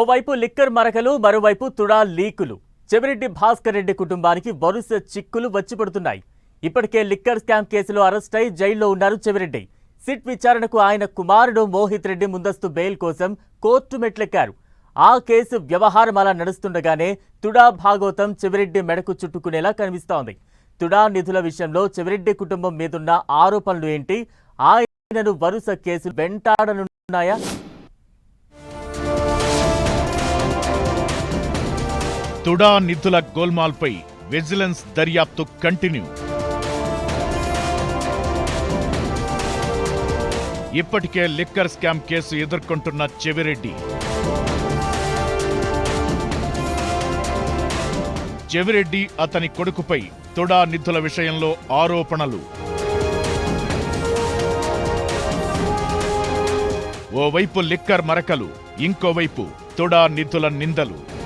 ఓవైపు లిక్కర్ మరకలు మరోవైపు తుడా లీకులు. చెవిరెడ్డి భాస్కర్ రెడ్డి కుటుంబానికి వరుస చిక్కులు వచ్చి పడుతున్నాయి. ఇప్పటికే లిక్కర్ స్కామ్ కేసులో అరెస్ట్ అయి జైల్లో ఉన్నారు చెవిరెడ్డి. సిట్ విచారణకు ఆయన కుమారుడు మోహిత్ రెడ్డి ముందస్తు బెయిల్ కోసం కోర్టు మెట్లెక్కారు. ఆ కేసు వ్యవహారం అలా నడుస్తుండగానే తుడా భాగవతం చెవిరెడ్డి మెడకు చుట్టుకునేలా కనిపిస్తోంది. తుడా నిధుల విషయంలో చెవిరెడ్డి కుటుంబం మీదున్న ఆరోపణలు ఏంటి? ఆయనను వరుస కేసులు వెంటాడనున్నాయా? తుడా నిధుల గోల్మాల్పై విజిలెన్స్ దర్యాప్తు కంటిన్యూ. ఇప్పటికే లిక్కర్ స్కామ్ కేసు ఎదుర్కొంటున్న చెవిరెడ్డి. చెవిరెడ్డి అతని కొడుకుపై తుడా నిధుల విషయంలో ఆరోపణలు. ఓవైపు లిక్కర్ మరకలు ఇంకోవైపు తుడా నిధుల నిందలు.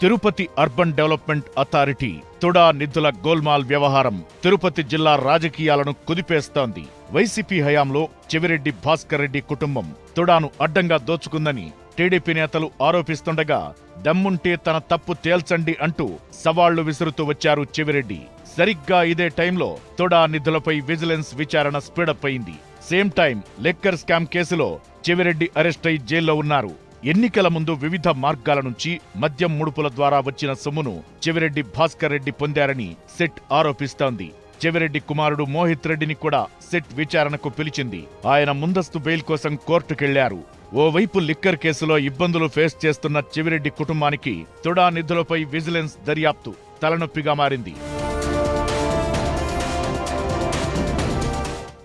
Tirupati urban development authority TUDA నిధుల గోల్మాల్ వ్యవహారం తిరుపతి జిల్లా రాజకీయాలను కుదిపేస్తోంది. వైసీపీ హయాంలో చెవిరెడ్డి భాస్కర్ రెడ్డి కుటుంబం తుడాను అడ్డంగా దోచుకుందని టీడీపీ నేతలు ఆరోపిస్తుండగా దమ్ముంటే తన తప్పు తేల్చండి అంటూ సవాళ్ళు విసురుతూ వచ్చారు చెవిరెడ్డి. సరిగ్గా ఇదే టైంలో తుడా నిధులపై విజిలెన్స్ విచారణ స్పీడప్ అయింది. సేమ్ టైం లెక్కర్ స్కామ్ కేసులో చెవిరెడ్డి అరెస్ట్ అయి జైల్లో ఉన్నారు. ఎన్నికల ముందు వివిధ మార్గాల నుంచి మద్యం ముడుపుల ద్వారా వచ్చిన సొమ్మును చెవిరెడ్డి భాస్కర్ రెడ్డి పొందారని సెట్ ఆరోపిస్తోంది. చెవిరెడ్డి కుమారుడు మోహిత్ రెడ్డిని కూడా సెట్ విచారణకు పిలిచింది. ఆయన ముందస్తు బెయిల్ కోసం కోర్టుకెళ్ళారు. ఓవైపు లిక్కర్ కేసులో ఇబ్బందులు ఫేస్ చేస్తున్న చెవిరెడ్డి కుటుంబానికి తుడా నిధులపై విజిలెన్స్ దర్యాప్తు తలనొప్పిగా మారింది.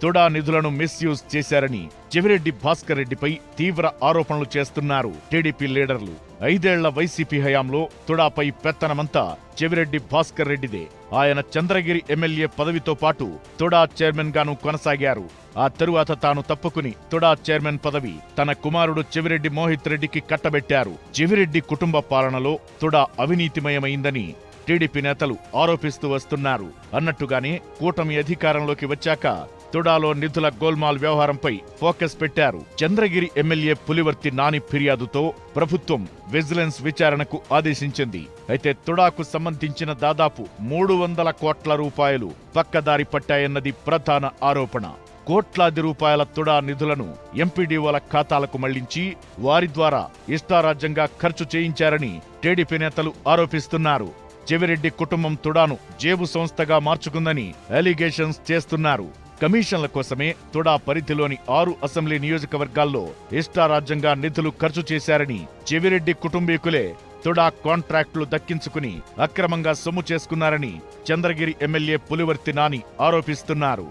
తుడా నిధులను మిస్యూజ్ చేశారని చెవిరెడ్డి భాస్కర్ రెడ్డిపై తీవ్ర ఆరోపణలు చేస్తున్నారు టీడీపీ లీడర్లు. ఐదేళ్ళ వైసీపీ హయాంలో తుడాపై పెత్తనమంతా చెవిరెడ్డి భాస్కర్ రెడ్డిదే. ఆయన చంద్రగిరి ఎమ్మెల్యే పదవితో పాటు తుడా చైర్మన్ గాను కొనసాగారు. ఆ తరువాత తాను తప్పుకుని తుడా చైర్మన్ పదవి తన కుమారుడు చెవిరెడ్డి మోహిత్ రెడ్డికి కట్టబెట్టారు. చెవిరెడ్డి కుటుంబ పాలనలో తుడా అవినీతిమయమైందని టీడీపీ నేతలు ఆరోపిస్తూ వస్తున్నారు. అన్నట్టుగానే కూటమి అధికారంలోకి వచ్చాక తుడాలో నిధుల గోల్మాల్ వ్యవహారంపై ఫోకస్ పెట్టారు. చంద్రగిరి ఎమ్మెల్యే పులివర్తి నాని ఫిర్యాదుతో ప్రభుత్వం విజిలెన్స్ విచారణకు ఆదేశించింది. అయితే తుడాకు సంబంధించిన దాదాపు మూడు వందల కోట్ల రూపాయలు పక్కదారి పట్టాయన్నది ప్రధాన ఆరోపణ. కోట్లాది రూపాయల తుడా నిధులను ఎంపీడీఓల ఖాతాలకు మళ్ళించి వారి ద్వారా ఇష్టారాజ్యంగా ఖర్చు చేయించారని టీడీపీ నేతలు ఆరోపిస్తున్నారు. చెవిరెడ్డి కుటుంబం తుడాను జేబు సంస్థగా మార్చుకుందని అలిగేషన్స్ చేస్తున్నారు. కమిషన్ల కోసమే తుడా పరిధిలోని ఆరు అసెంబ్లీ నియోజకవర్గాల్లో ఇష్టారాజ్యంగా నిధులు ఖర్చు చేశారని చెవిరెడ్డి కుటుంబీకులే తుడా కాంట్రాక్టులు దక్కించుకుని అక్రమంగా సొమ్ము చేసుకున్నారని చంద్రగిరి ఎమ్మెల్యే పులివర్తి నాని ఆరోపిస్తున్నారు.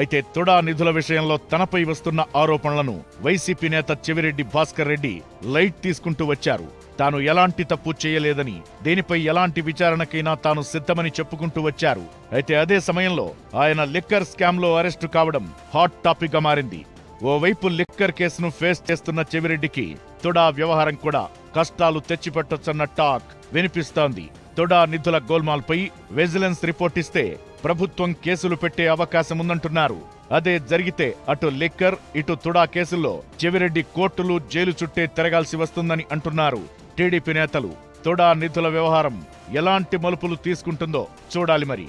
అయితే తుడా నిధుల విషయంలో తనపై వస్తున్న ఆరోపణలను వైసీపీ నేత చెవిరెడ్డి భాస్కర్ రెడ్డి లైట్ తీసుకుంటూ వచ్చారు. తాను ఎలాంటి తప్పు చేయలేదని దీనిపై ఎలాంటి విచారణకైనా తాను సిద్ధమని చెప్పుకుంటూ వచ్చారు. అయితే అదే సమయంలో ఆయన లిక్కర్ స్కామ్లో అరెస్టు కావడం హాట్ టాపిక్గా మారింది. ఓవైపు లిక్కర్ కేసును ఫేస్ చేస్తున్న చెవిరెడ్డికి తొడా వ్యవహారం కూడా కష్టాలు తెచ్చిపెట్టొచ్చన్న టాక్ వినిపిస్తోంది. తొడా నిధుల గోల్మాల్పై విజిలెన్స్ రిపోర్ట్ ఇస్తే ప్రభుత్వం కేసులు పెట్టే అవకాశం ఉందంటున్నారు. అదే జరిగితే అటు లిక్కర్ ఇటు తుడా కేసుల్లో చెవిరెడ్డి కోర్టులు జైలు చుట్టే తిరగాల్సి వస్తుందని అంటున్నారు. టీడీపీ నేతలు తొడా నిధుల వ్యవహారం ఎలాంటి మలుపులు తీసుకుంటుందో చూడాలి మరి.